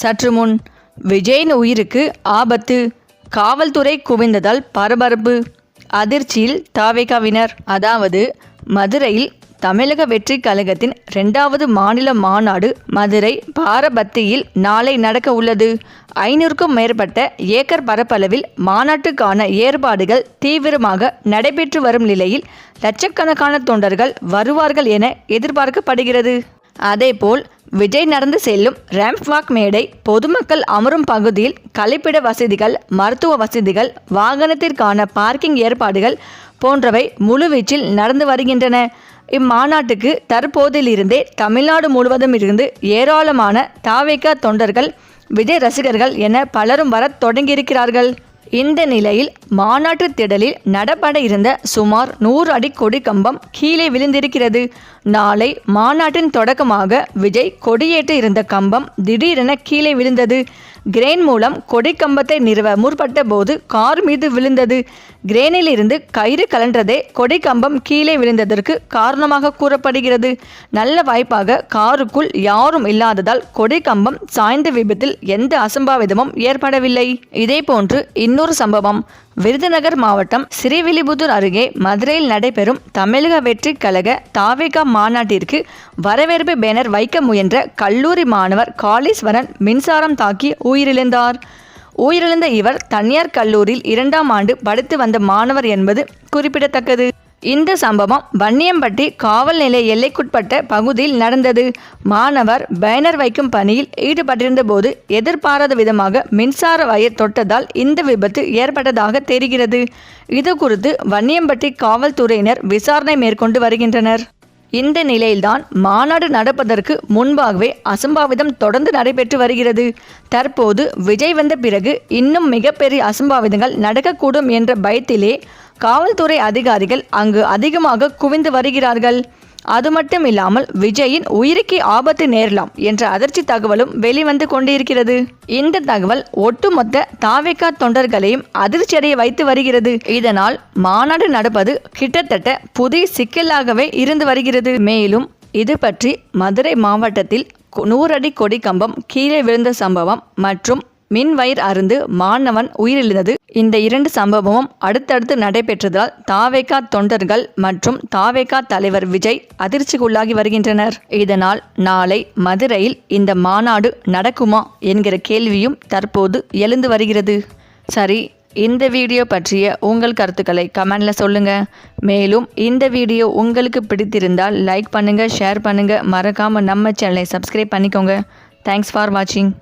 சற்று முன் விஜயின் உயிருக்கு ஆபத்து. காவல்துறை குவிந்ததால் பரபரப்பு. அதிர்ச்சியில் தாவேகாவினர் அதாவது மதுரையில் தமிழக வெற்றி கழகத்தின் இரண்டாவது மாநில மாநாடு மதுரை பாரபத்தியில் நாளை நடக்க உள்ளது. ஐநூறுக்கும் மேற்பட்ட ஏக்கர் பரப்பளவில் மாநாட்டுக்கான ஏற்பாடுகள் தீவிரமாக நடைபெற்று வரும் நிலையில் லட்சக்கணக்கான தொண்டர்கள் வருவார்கள் என எதிர்பார்க்கப்படுகிறது. அதேபோல் விஜய் நடந்து செல்லும் ரேம்ப் வாக் மேடை பொதுமக்கள் அமரும் பகுதியில் கழிப்பிட வசதிகள் மருத்துவ வசதிகள் வாகனத்திற்கான பார்க்கிங் ஏற்பாடுகள் போன்றவை முழுவீச்சில் நடந்து வருகின்றன. இம்மாநாட்டுக்கு தற்போதிலிருந்தே தமிழ்நாடு முழுவதும் இருந்து ஏராளமான தாவேக்கா தொண்டர்கள் விஜய் ரசிகர்கள் என பலரும் வரத் தொடங்கியிருக்கிறார்கள். இந்த நிலையில் மாநாட்டு திடலில் நடப்பட இருந்த சுமார் நூறு அடி கொடி கம்பம் கீழே விழுந்திருக்கிறது. நாளை மாநாட்டின் தொடக்கமாக விஜய் கொடியேற்ற இருந்த கம்பம் திடீரென கீழே விழுந்தது. கிரேன் மூலம் கொடி கம்பத்தை நிறுவ முற்பட்ட போது கார் மீது விழுந்தது. கிரேனில் இருந்து கயிறு கலன்றதே கொடி கம்பம் கீழே விழுந்ததற்கு காரணமாக கூறப்படுகிறது. நல்ல வாய்ப்பாக காருக்குள் யாரும் இல்லாததால் கொடி கம்பம் சாய்ந்த விபத்தில் எந்த அசம்பாவிதமும் ஏற்படவில்லை. இதேபோன்று இன்னொரு சம்பவம். விருதுநகர் மாவட்டம் ஸ்ரீவில்லிபுத்தூர் அருகே மதுரையில் நடைபெறும் தமிழக வெற்றி கழக தாவேகா மாநாட்டிற்கு வரவேற்பு பேனர் வைக்க முயன்ற கல்லூரி மாணவர் காளீஸ்வரன் மின்சாரம் தாக்கி உயிரிழந்தார். உயிரிழந்த இவர் தனியார் கல்லூரியில் இரண்டாம் ஆண்டு படித்து வந்த மாணவர் என்பது குறிப்பிடத்தக்கது. இந்த சம்பவம் வன்னியம்பட்டி காவல் நிலைய எல்லைக்குட்பட்ட பகுதியில் நடந்தது. மாணவர் பேனர் வைக்கும் பணியில் ஈடுபட்டிருந்த போது எதிர்பாராத விதமாக மின்சார வயர் தொட்டதால் இந்த விபத்து ஏற்பட்டதாக தெரிகிறது. இது குறித்து வன்னியம்பட்டி காவல்துறையினர் விசாரணை மேற்கொண்டு வருகின்றனர். இந்த நிலையில்தான் மாநாடு நடப்பதற்கு முன்பாகவே அசம்பாவிதம் தொடர்ந்து நடைபெற்று வருகிறது. தற்போது விஜய் வந்த பிறகு இன்னும் மிகப்பெரிய அசம்பாவிதங்கள் நடக்கக்கூடும் என்ற பயத்திலே காவல்துறை அதிகாரிகள் அங்கு அதிகமாக குவிந்து வருகிறார்கள். அது மட்டும் இல்லாமல் விஜயின் உயிருக்கு ஆபத்து நேரலாம் என்ற அதிர்ச்சி தகவலும் வெளிவந்து கொண்டிருக்கிறது. இந்த தகவல் ஒட்டுமொத்த தாவேக்கா தொண்டர்களையும் அதிர்ச்சியடைய வைத்து வருகிறது. இதனால் மாநாடு நடப்பது கிட்டத்தட்ட புதிய சிக்கலாகவே இருந்து வருகிறது. மேலும் இது பற்றி மதுரை மாவட்டத்தில் நூறடி கொடி கம்பம் கீழே விழுந்த சம்பவம் மற்றும் மின் வயிர் அருந்து மாணவன் உயிரிழந்தது. இந்த இரண்டு சம்பவமும் அடுத்தடுத்து நடைபெற்றதால் தாவேகா தொண்டர்கள் மற்றும் தாவேகா தலைவர் விஜய் அதிர்ச்சிக்குள்ளாகி வருகின்றனர். இதனால் நாளை மதுரையில் இந்த மாநாடு நடக்குமா என்கிற கேள்வியும் தற்போது எழுந்து வருகிறது. சரி இந்த வீடியோ பற்றிய உங்கள் கருத்துக்களை கமெண்டில் சொல்லுங்கள் மேலும் இந்த வீடியோ உங்களுக்கு பிடித்திருந்தால் லைக் பண்ணுங்கள் ஷேர் பண்ணுங்கள் மறக்காமல் நம்ம சேனலை சப்ஸ்கிரைப் பண்ணிக்கோங்க. தேங்க்ஸ் ஃபார் வாட்சிங்